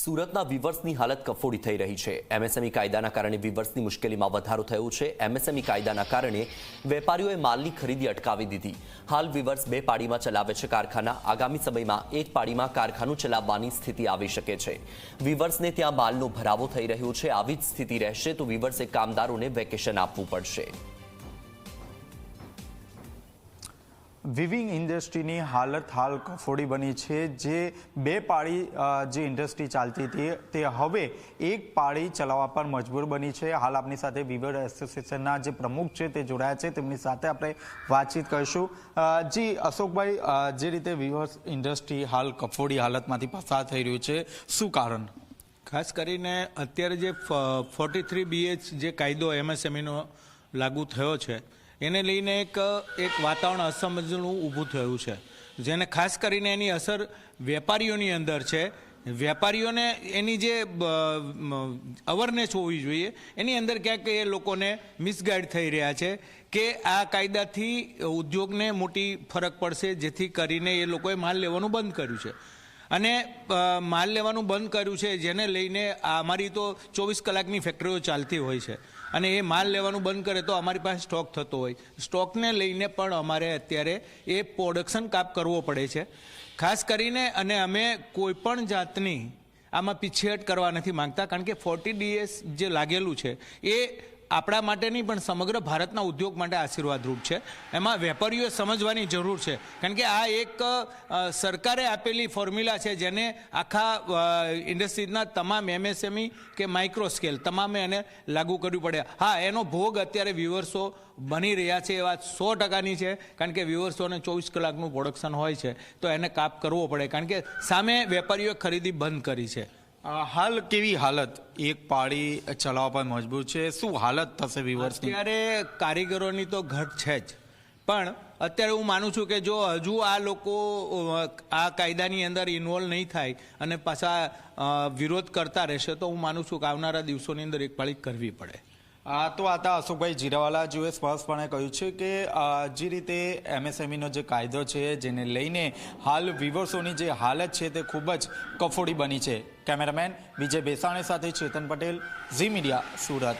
સુરતના વિવર્સની હાલત કફોડી થઈ રહી છે. એમએસએમઈ કાયદાના કારણે વિવર્સની મુશ્કેલીમાં વધારો થયો છે. એમએસએમઈ કાયદાના કારણે વેપારીઓએ માલની ખરીદી અટકાવી દીધી. હાલ વિવર્સ બે પાડીમાં ચલાવે છે કારખાના. આગામી સમયમાં એક પાડીમાં કારખાનું ચલાવવાની સ્થિતિ આવી શકે છે. વિવર્સને ત્યાં માલનો ભરાવો થઈ રહ્યો છે. આવી જ સ્થિતિ રહેશે તો વિવર્સે કામદારોને વેકેશન આપવું પડશે. વિવિંગ ઇન્ડસ્ટ્રીની હાલત હાલ કફોડી બની છે. જે બે પાળી જે ઇન્ડસ્ટ્રી ચાલતી હતી, તે હવે એક પાળી ચલાવવા પર મજબૂર બની છે. હાલ આપની સાથે વિવર એસોસિએશનના જે પ્રમુખ છે, તે જોડાયા છે. તેમની સાથે આપણે વાતચીત કરીશું. જી, અશોકભાઈ જે રીતે વિવર્સ ઇન્ડસ્ટ્રી હાલ કફોડી હાલતમાંથી પસાર થઈ રહ્યું છે, શું કારણ? ખાસ કરીને અત્યારે જે ફોર્ટી થ્રી બીએચ જે કાયદો એમએસએમઈનો લાગુ થયો છે એને લઈને એક એક વાતાવરણ અસમજનું ઊભું થયું છે. જેને ખાસ કરીને એની અસર વેપારીઓની અંદર છે. વેપારીઓને એની જે અવરનેસ હોવી જોઈએ, એની અંદર ક્યાંક એ લોકોને મિસગાઈડ થઈ રહ્યા છે કે આ કાયદાથી ઉદ્યોગને મોટી ફરક પડશે, જેથી કરીને એ લોકોએ માલ લેવાનું બંધ કર્યું છે. અને માલ લેવાનું બંધ કર્યું છે, જેને લઈને અમારી તો ચોવીસ કલાકની ફેક્ટરીઓ ચાલતી હોય છે. અને એ માલ લેવાનું બંધ કરે તો અમારી પાસે સ્ટોક થતો હોય. સ્ટોકને લઈને પણ અમારે અત્યારે એ પ્રોડક્શન કાપ કરવો પડે છે. ખાસ કરીને અને અમે કોઈપણ જાતની આમાં પીછેહટ કરવા નથી માંગતા, કારણ કે ફોર્ટી ડીએસ જે લાગેલું છે, એ આપણા માટે નહીં પણ સમગ્ર ભારતના ઉદ્યોગ માટે આશીર્વાદરૂપ છે. એમાં વેપારીઓએ સમજવાની જરૂર છે. કારણ કે આ એક સરકારે આપેલી ફોર્મ્યુલા છે જેને આખા ઇન્ડસ્ટ્રીઝના તમામ એમએસએમઈ કે માઇક્રો સ્કેલ તમામે એને લાગુ કરવી પડે. હા, એનો ભોગ અત્યારે વ્યુઅર્સો બની રહ્યા છે એ વાત સો ટકાની છે. કારણ કે વ્યુઅર્સોને ચોવીસ કલાકનું પ્રોડક્શન હોય છે. તો એને કાપ કરવો પડે. કારણ કે સામે વેપારીઓએ ખરીદી બંધ કરી છે. હાલ કેવી હાલત? એક પાળી ચલાવવા પર મજબૂર છે. શું હાલત થશે વિવર્સ અત્યારે કારીગરોની તો ઘટ છે જ. પણ અત્યારે હું માનું છું કે જો હજુ આ લોકો આ કાયદાની અંદર ઇન્વોલ્વ નહીં થાય અને પાછા વિરોધ કરતા રહેશે, તો હું માનું છું કે આવનારા દિવસોની અંદર એક પાળી કરવી પડે. તો આ હતા અશોકભાઈ જીરાવાલા જેઓએ સ્પષ્ટપણે કહ્યું છે કે જે રીતે એમએસએમઈનો જે કાયદો છે જેને લઈને હાલ વિવર્સોની જે હાલત છે તે ખૂબ જ કફોડી બની છે. કેમેરામેન વિજય બેસાણે સાથે ચેતન પટેલ, ઝી મીડિયા, સુરત.